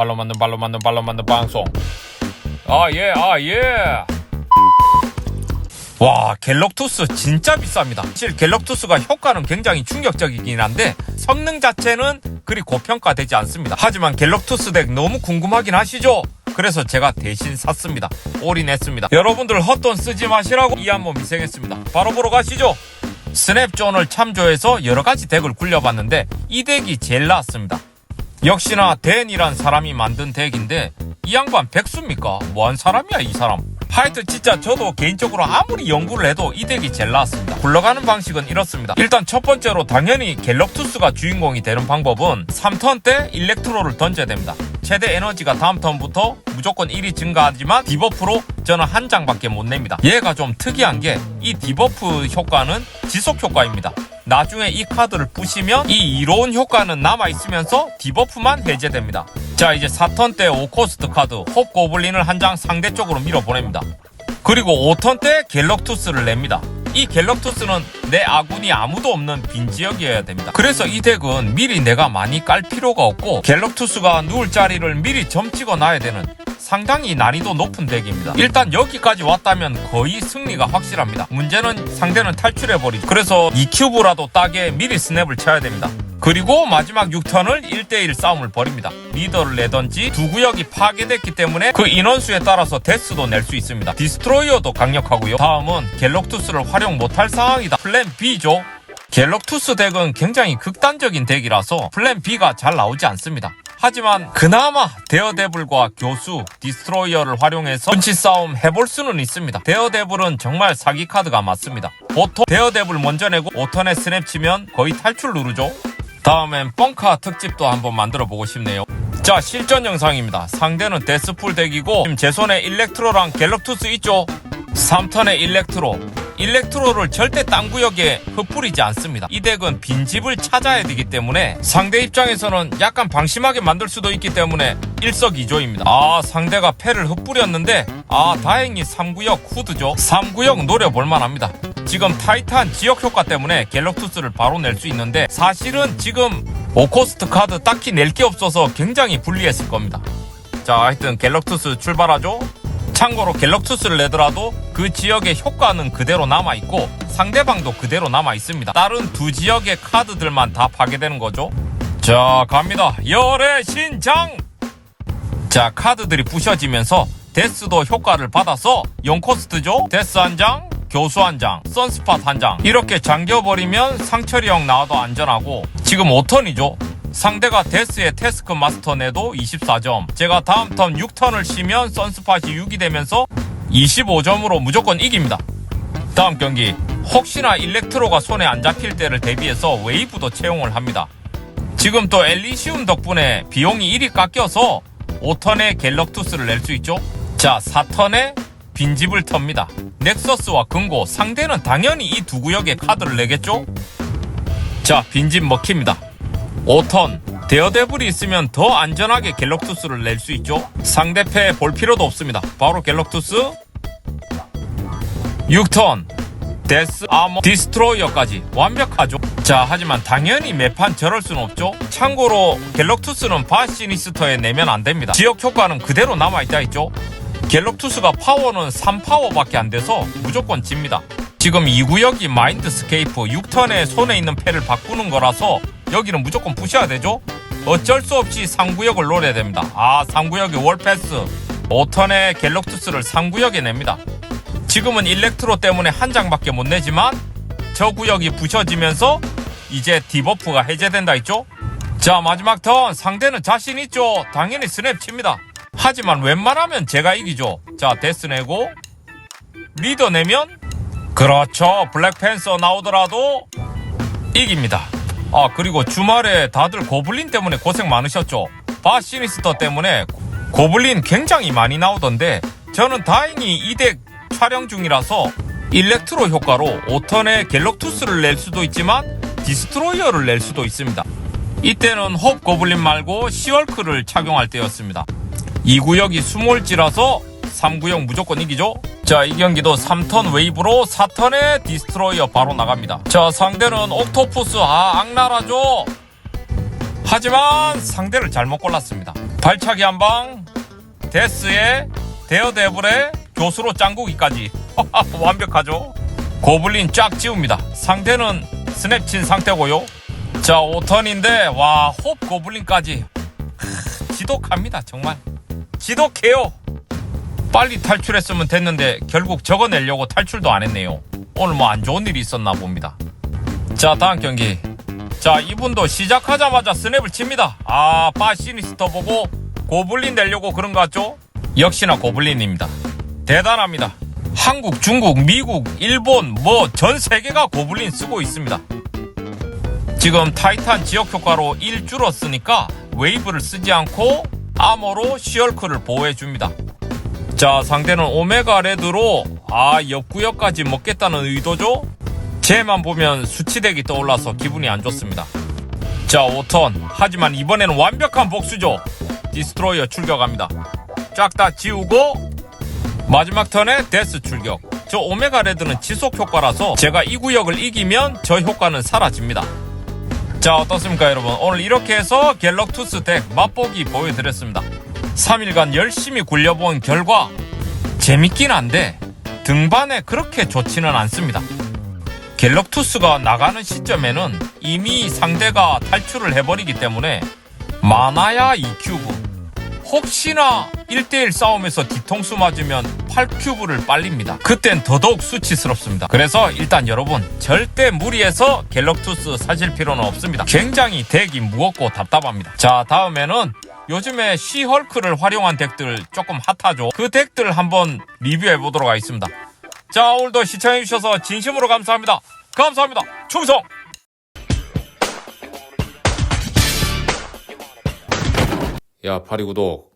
발로 만든 발로 만든 발로 만든 방송. 아예 아 예. 와 갤럭투스 진짜 비쌉니다. 사실 갤럭투스가 효과는 굉장히 충격적이긴 한데 성능 자체는 그리 고평가되지 않습니다. 하지만 갤럭투스 덱 너무 궁금하긴 하시죠? 그래서 제가 대신 샀습니다. 올인했습니다. 여러분들 헛돈 쓰지 마시라고 이 한번 미생했습니다. 바로 보러 가시죠. 스냅존을 참조해서 여러가지 덱을 굴려봤는데 이 덱이 제일 나았습니다 역시나 댄이란 사람이 만든 덱인데 이 양반 백수입니까? 뭐한 사람이야 이 사람? 하여튼 진짜 저도 개인적으로 아무리 연구를 해도 이 덱이 제일 나았습니다. 굴러가는 방식은 이렇습니다. 일단 첫 번째로 당연히 갤럭투스가 주인공이 되는 방법은 3턴 때 일렉트로를 던져야 됩니다. 최대 에너지가 다음 턴부터 무조건 1이 증가하지만 디버프로 저는 한 장밖에 못 냅니다. 얘가 좀 특이한 게 이 디버프 효과는 지속 효과입니다 나중에 이 카드를 부시면 이 이로운 효과는 남아있으면서 디버프만 해제됩니다. 자 이제 4턴 때 5코스트 카드 홉 고블린을 한 장 상대 쪽으로 밀어보냅니다. 그리고 5턴 때 갤럭투스를 냅니다. 이 갤럭투스는 내 아군이 아무도 없는 빈 지역이어야 됩니다. 그래서 이 덱은 미리 내가 많이 깔 필요가 없고 갤럭투스가 누울 자리를 미리 점 찍어 놔야 되는 상당히 난이도 높은 덱입니다. 일단 여기까지 왔다면 거의 승리가 확실합니다. 문제는 상대는 탈출해버리죠. 그래서 2큐브라도 따게 미리 스냅을 쳐야 됩니다. 그리고 마지막 6턴을 1대1 싸움을 벌입니다. 리더를 내던지 두 구역이 파괴됐기 때문에 그 인원수에 따라서 데스도 낼 수 있습니다. 디스트로이어도 강력하고요. 다음은 갤럭투스를 활용 못할 상황이다. 플랜 B죠. 갤럭투스 덱은 굉장히 극단적인 덱이라서 플랜 B가 잘 나오지 않습니다. 하지만 그나마 데어데블과 교수, 디스트로이어를 활용해서 분치 싸움 해볼 수는 있습니다. 데어데블은 정말 사기 카드가 맞습니다. 보통 데어데블 먼저 내고 5턴에 스냅 치면 거의 탈출 누르죠. 다음엔 뻥카 특집도 한번 만들어 보고 싶네요. 자 실전 영상입니다. 상대는 데스풀 덱이고 제 손에 일렉트로랑 갤럭투스 있죠? 3턴의 일렉트로 일렉트로를 절대 딴 구역에 흩뿌리지 않습니다. 이 덱은 빈집을 찾아야 되기 때문에 상대 입장에서는 약간 방심하게 만들 수도 있기 때문에 일석이조입니다. 아 상대가 패를 흩뿌렸는데 아 다행히 3구역 후드죠. 3구역 노려볼만 합니다. 지금 타이탄 지역 효과 때문에 갤럭투스를 바로 낼 수 있는데 사실은 지금 오코스트 카드 딱히 낼 게 없어서 굉장히 불리했을 겁니다. 자 하여튼 갤럭투스 출발하죠. 참고로 갤럭 투스를 내더라도 그 지역의 효과는 그대로 남아있고 상대방도 그대로 남아있습니다. 다른 두 지역의 카드들만 다 파괴되는 거죠. 자 갑니다. 열의 신장! 자 카드들이 부셔지면서 데스도 효과를 받아서 0코스트죠. 데스 한 장, 교수 한 장, 선스팟 한 장. 이렇게 잠겨버리면 상처리 형 나와도 안전하고 지금 5턴이죠. 상대가 데스의 태스크 마스터 내도 24점. 제가 다음 턴 6턴을 쉬면 선스팟이 6이 되면서 25점으로 무조건 이깁니다. 다음 경기. 혹시나 일렉트로가 손에 안 잡힐 때를 대비해서 웨이브도 채용을 합니다. 지금 또 엘리시움 덕분에 비용이 1이 깎여서 5턴에 갤럭투스를 낼 수 있죠. 자, 4턴에 빈집을 텁니다. 넥서스와 금고 상대는 당연히 이 두 구역에 카드를 내겠죠. 자, 빈집 먹힙니다. 5턴 데어데블이 있으면 더 안전하게 갤럭투스를 낼 수 있죠. 상대패 볼 필요도 없습니다. 바로 갤럭투스 6턴 데스 아머 디스트로이어까지 완벽하죠. 자 하지만 당연히 매판 저럴 수는 없죠. 참고로 갤럭투스는 바 시니스터에 내면 안 됩니다. 지역 효과는 그대로 남아있다 있죠. 갤럭투스가 파워는 3파워밖에 안 돼서 무조건 집니다. 지금 2구역이 마인드스케이프 6턴에 손에 있는 패를 바꾸는 거라서 여기는 무조건 부셔야 되죠? 어쩔 수 없이 3구역을 노려야 됩니다. 아 3구역이 월패스 5턴에 갤럭투스를 3구역에 냅니다. 지금은 일렉트로 때문에 한 장밖에 못 내지만 저 구역이 부셔지면서 이제 디버프가 해제된다 있죠? 자 마지막 턴 상대는 자신 있죠? 당연히 스냅 칩니다. 하지만 웬만하면 제가 이기죠. 자 데스 내고 리더 내면 그렇죠 블랙팬서 나오더라도 이깁니다. 아 그리고 주말에 다들 고블린 때문에 고생 많으셨죠? 바 시니스터 때문에 고블린 굉장히 많이 나오던데 저는 다행히 이 덱 촬영 중이라서 일렉트로 효과로 5턴에 갤럭투스를 낼 수도 있지만 디스트로이어를 낼 수도 있습니다. 이때는 홉 고블린 말고 시월크를 착용할 때였습니다. 2구역이 수몰지라서 3구역 무조건 이기죠? 자, 이 경기도 3턴 웨이브로 4턴에 디스트로이어 바로 나갑니다. 자, 상대는 옥토푸스, 아, 악랄하죠? 하지만 상대를 잘못 골랐습니다. 발차기 한 방 데스의 데어데블의 교수로 짱구기까지. 완벽하죠? 고블린 쫙 지웁니다. 상대는 스냅 친 상태고요. 자 5턴인데 와홉 고블린까지. 크, 지독합니다 정말. 지독해요 빨리 탈출했으면 됐는데 결국 적어내려고 탈출도 안 했네요. 오늘 뭐 안 좋은 일이 있었나 봅니다. 자 다음 경기. 자 이분도 시작하자마자 스냅을 칩니다. 아 파시니스터 보고 고블린 내려고 그런 것 같죠? 역시나 고블린입니다. 대단합니다. 한국 중국 미국 일본 뭐 전 세계가 고블린 쓰고 있습니다. 지금 타이탄 지역 효과로 1 줄었으니까 웨이브를 쓰지 않고 아머로 시얼크를 보호해 줍니다 자 상대는 오메가 레드로 아 옆구역까지 먹겠다는 의도죠 쟤만 보면 수치덱이 떠올라서 기분이 안 좋습니다. 자, 5턴. 하지만 이번에는 완벽한 복수죠. 디스트로이어 출격합니다. 쫙 다 지우고 마지막 턴에 데스 출격. 저 오메가 레드는 지속 효과라서 제가 이 구역을 이기면 저 효과는 사라집니다. 자, 어떻습니까, 여러분? 오늘 이렇게 해서 갤럭투스 덱 맛보기 보여드렸습니다. 3일간 열심히 굴려본 결과 재밌긴 한데 등반에 그렇게 좋지는 않습니다. 갤럭투스가 나가는 시점에는 이미 상대가 탈출을 해버리기 때문에 많아야 2큐브 혹시나 1대1 싸움에서 뒤통수 맞으면 8큐브를 빨립니다. 그땐 더더욱 수치스럽습니다. 그래서 일단 여러분 절대 무리해서 갤럭투스 사실 필요는 없습니다. 굉장히 덱이 무겁고 답답합니다. 자 다음에는 요즘에 시헐크를 활용한 덱들 조금 핫하죠 그 덱들 한번 리뷰해 보도록 하겠습니다 자, 오늘도 시청해 주셔서 진심으로 감사합니다. 감사합니다. 충성! 야, 파리 구독.